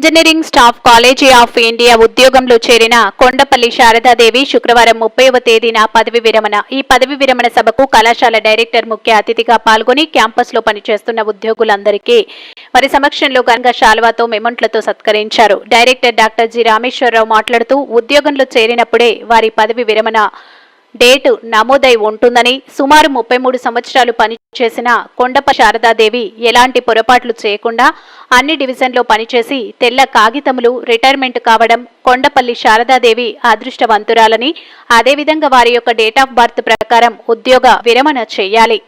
Engineering staff college of India ఉద్యోగంలో చేరిన కొండపల్లి శారదాదేవి శుక్రవారం ముప్పైవ తేదీన పదవి విరమణ. ఈ పదవి విరమణ సభకు కళాశాల డైరెక్టర్ ముఖ్య అతిథిగా పాల్గొని క్యాంపస్లో పనిచేస్తున్న ఉద్యోగులందరికీ వారి సమక్షంలో ఘనంగా శాల్వాతో మెమంట్లతో సత్కరించారు. డైరెక్టర్ డాక్టర్ జి రామేశ్వరరావు మాట్లాడుతూ ఉద్యోగంలో చేరినప్పుడే వారి పదవి విరమణ డేటు నమోదై ఉంటుందని సుమారు ముప్పై మూడు సంవత్సరాలు పనిచేసిన కొండప శారదాదేవి ఎలాంటి పొరపాట్లు చేయకుండా అన్ని డివిజన్లో పనిచేసి తెల్ల కాగితములు రిటైర్మెంట్ కావడం కొండపల్లి శారదాదేవి అదృష్టవంతురాలని అదేవిధంగా వారి యొక్క డేట్ ఆఫ్ బర్త్ ప్రకారం ఉద్యోగ విరమణ చేయాలి.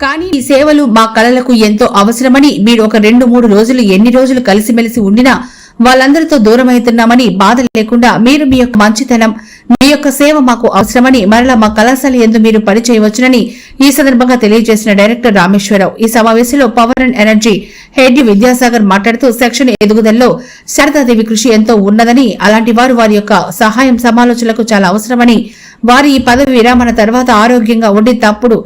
కానీ ఈ సేవలు మా కళలకు ఎంతో అవసరమని మీరు ఒక రెండు మూడు రోజులు ఎన్ని రోజులు కలిసిమెలిసి ఉండినా వాళ్ళందరితో దూరమవుతున్నామని బాధ లేకుండా మీరు మీ యొక్క మంచితనం మీ యొక్క సేవ మాకు అవసరమని మరలా మా కళాశాల ఎందు మీరు పనిచేయవచ్చునని ఈ సందర్భంగా తెలియజేసిన డైరెక్టర్ రామేశ్వరరావు. ఈ సమావేశంలో power and energy head Vidyasagar మాట్లాడుతూ సెక్షన్ ఎదుగుదలలో శారదాదేవి కృషి ఎంతో ఉన్నదని అలాంటి వారు వారి యొక్క సహాయం సమాలోచనలకు చాలా అవసరమని వారి ఈ పదవి విరామణ తర్వాత ఆరోగ్యంగా ఉండి తప్పుడు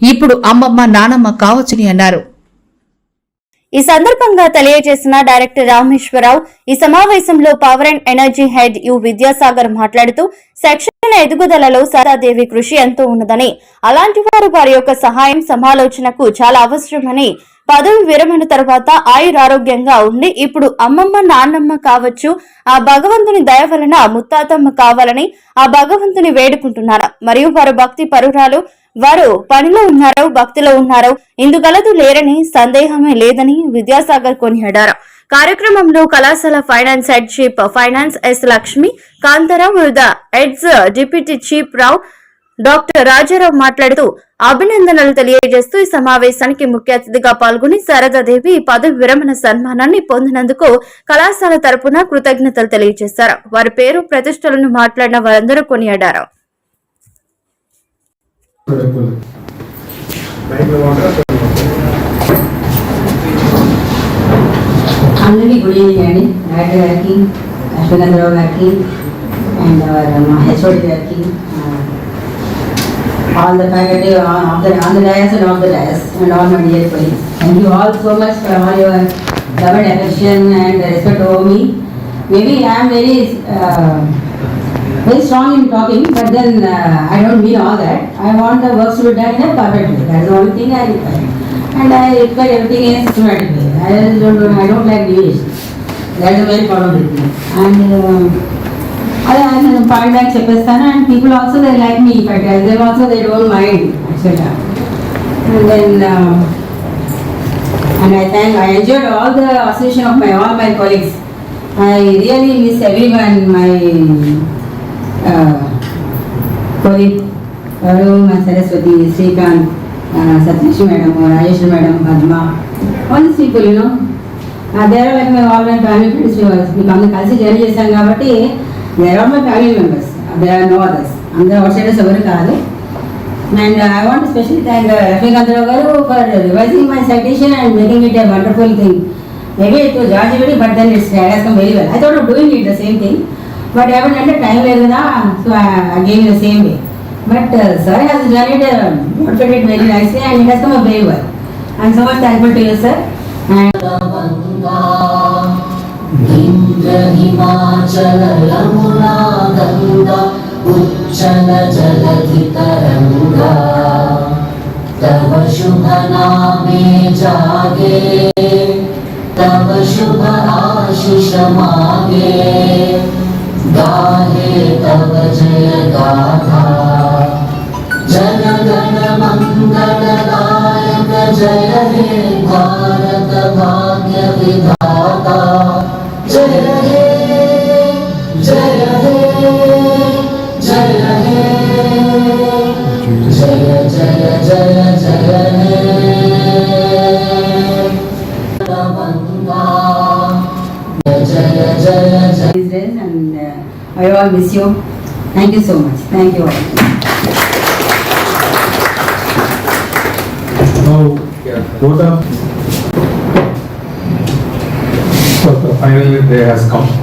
ఇప్పుడు అమ్మమ్మ నానమ్మ కావచ్చని అన్నారు. ఈ సందర్భంగా తెలియజేసిన డైరెక్టర్ రామేశ్వరరావు ఈ సమావేశంలో power and energy head U Vidyasagar మాట్లాడుతూ సెక్షన్ ఎదుగుదలలో సదాదేవి కృషి ఎంతో ఉన్నదని అలాంటి వారు వారి యొక్క సహాయం సమాలోచనకు చాలా అవసరమని పదవి విరమణ తర్వాత ఆయురారోగ్యంగా ఉండి ఇప్పుడు అమ్మమ్మ నాన్నమ్మ కావచ్చు ఆ భగవంతుని దయ వలన ముత్తాతమ్మ కావాలని ఆ భగవంతుని వేడుకుంటున్నారు? మరియు వారు భక్తి పరురాలు వారు పనిలో ఉన్నారు భక్తిలో ఉన్నారు. ఇందుగలదు లేరని సందేహమే లేదని విద్యాసాగర్ కొనియాడారు. కార్యక్రమంలో కళాశాల finance head chief finance S Lakshmi Kantha Rao వివిధ heads deputy chief Rao doctor Raja Rao మాట్లాడుతూ అభినందనలు తెలియజేస్తూ ఈ సమావేశానికి ముఖ్య అతిథిగా పాల్గొని శారదాదేవి ఈ పదవి విరమణ సన్మానాన్ని పొందినందుకు కళాశాల తరపున కృతజ్ఞతలు తెలియజేశారు. వారి పేరు ప్రతిష్టలను మాట్లాడిన వారందరూ కొనియాడారు. అందరికీ గుడ్ ఈవినింగ్ అండి. డాక్టర్ గారికి అశ్వగంధరావు గారికి అండ్ మా హెచ్ఓడి గారికి all the faculty of the, on the dais and off the dais, and all my dear colleagues. Thank you all so much for all your government affection and respect over me. Maybe I am very, uh, very strong in talking, but then uh, I don't mean all that. I want the works to be done in a perfect way. That is the only thing I require. And I require everything in a systematic way. I don't, I don't like deviation. That is a very problem with me. And um, అదే నేను point back చెప్పేస్తాను and people also they like me effect they also they don't mind యాక్చువల్గా and then and I thank I enjoyed all the association of my all my colleagues I really miss everyone my colleague Varun మా Saraswathi Srikanth Satish madam Rajeshwar madam Padma all this people you know they were my all my family friends మీకు అందరూ కలిసి journey చేశాం కాబట్టి they are all my family members they are no others అందరూ outsiders ఎవరు కాదు And uh, I want to especially thank uh, Rafi Gandhara Garu for revising my citation and making it a wonderful thing. Maybe it was already, but then it's, it has come very well. I thought of doing it the same thing, but I haven't had the time like that, so I, I gave it the same way. But uh, sir has done it, uh, portrayed it very nicely Himachal Yamuna Ganga उच्चल जलधितरङ्गा तव शुभ नामे जागे, तव शुभ आशिष मागे गाहे तव जय गाथा जन गण मङ्गलदायक जय हे भारत भाग्य विधाता जय जय जय जय हे गंगा जय जय जय जय these days and uh, I all miss you. Thank you so much. Thank you all. Now, vote of. So the final day has come.